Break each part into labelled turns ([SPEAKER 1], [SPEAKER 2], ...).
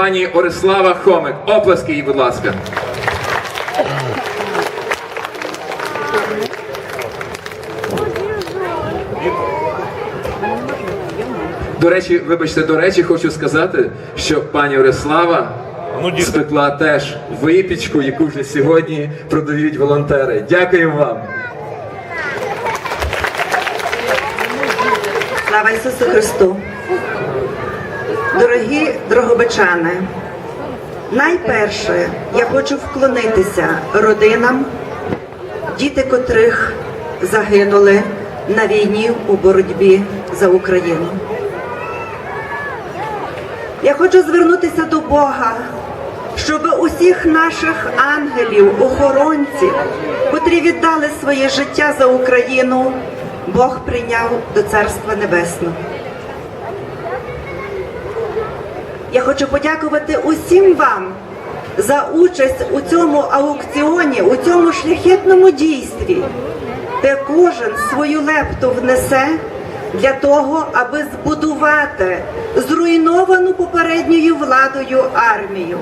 [SPEAKER 1] пані Орислава Хомик. Оплески їй, будь ласка. До речі, вибачте, до речі, хочу сказати, що пані Орислава
[SPEAKER 2] Ну,
[SPEAKER 1] спекла теж випічку, яку вже сьогодні продають волонтери. Дякую вам.
[SPEAKER 3] Слава Ісусу Христу! Дорогі дрогобичани, найперше я хочу вклонитися родинам, діти котрих загинули на війні у боротьбі за Україну. Я хочу звернутися до Бога, щоб усіх наших ангелів, охоронців, котрі віддали своє життя за Україну, Бог прийняв до Царства Небесного. Я хочу подякувати усім вам за участь у цьому аукціоні, у цьому шляхетному дійстві, де кожен свою лепту внесе для того, аби збудувати зруйновану попередньою владою армію.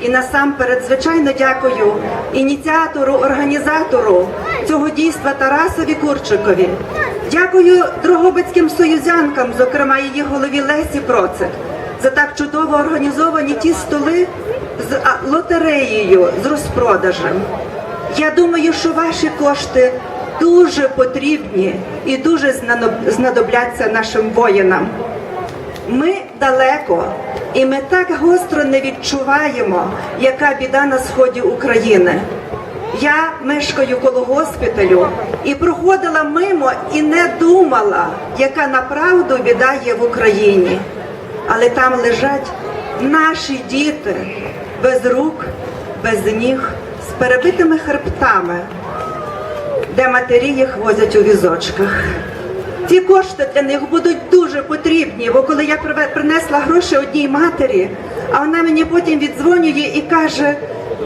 [SPEAKER 3] І насамперед, звичайно, дякую ініціатору, організатору цього дійства Тарасові Курчикові. Дякую Дрогобицьким союзянкам, зокрема її голові Лесі Процик, за так чудово організовані ті столи з лотереєю, з розпродажем. Я думаю, що ваші кошти дуже потрібні і дуже знадобляться нашим воїнам. Ми далеко, і ми так гостро не відчуваємо, яка біда на сході України. Я мешкаю коло госпіталю і проходила мимо і не думала, яка направду біда є в Україні. Але там лежать наші діти без рук, без ніг, з перебитими хребтами, де матері їх возять у візочках. Ці кошти для них будуть дуже потрібні, бо коли я принесла гроші одній матері, а вона мені потім віддзвонює і каже: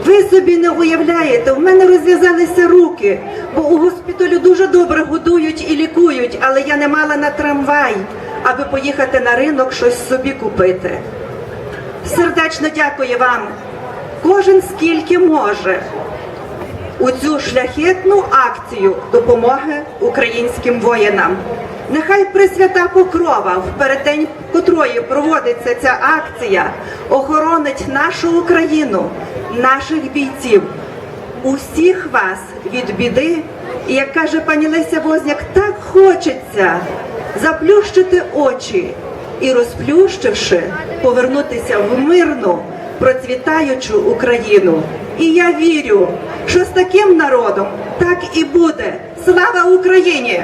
[SPEAKER 3] ви собі не уявляєте, в мене розв'язалися руки, бо у госпіталю дуже добре годують і лікують, але я не мала на трамвай, аби поїхати на ринок щось собі купити. Сердечно дякую вам. Кожен скільки може у цю шляхетну акцію допомоги українським воїнам. Нехай Пресвята Покрова, в переддень котрої проводиться ця акція, охоронить нашу Україну, наших бійців, усіх вас від біди. І як каже пані Леся Возняк, так хочеться заплющити очі і розплющивши, повернутися в мирну, процвітаючу Україну. І я вірю, що з таким народом так і буде. Слава Україні!